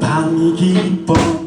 밤이 깊어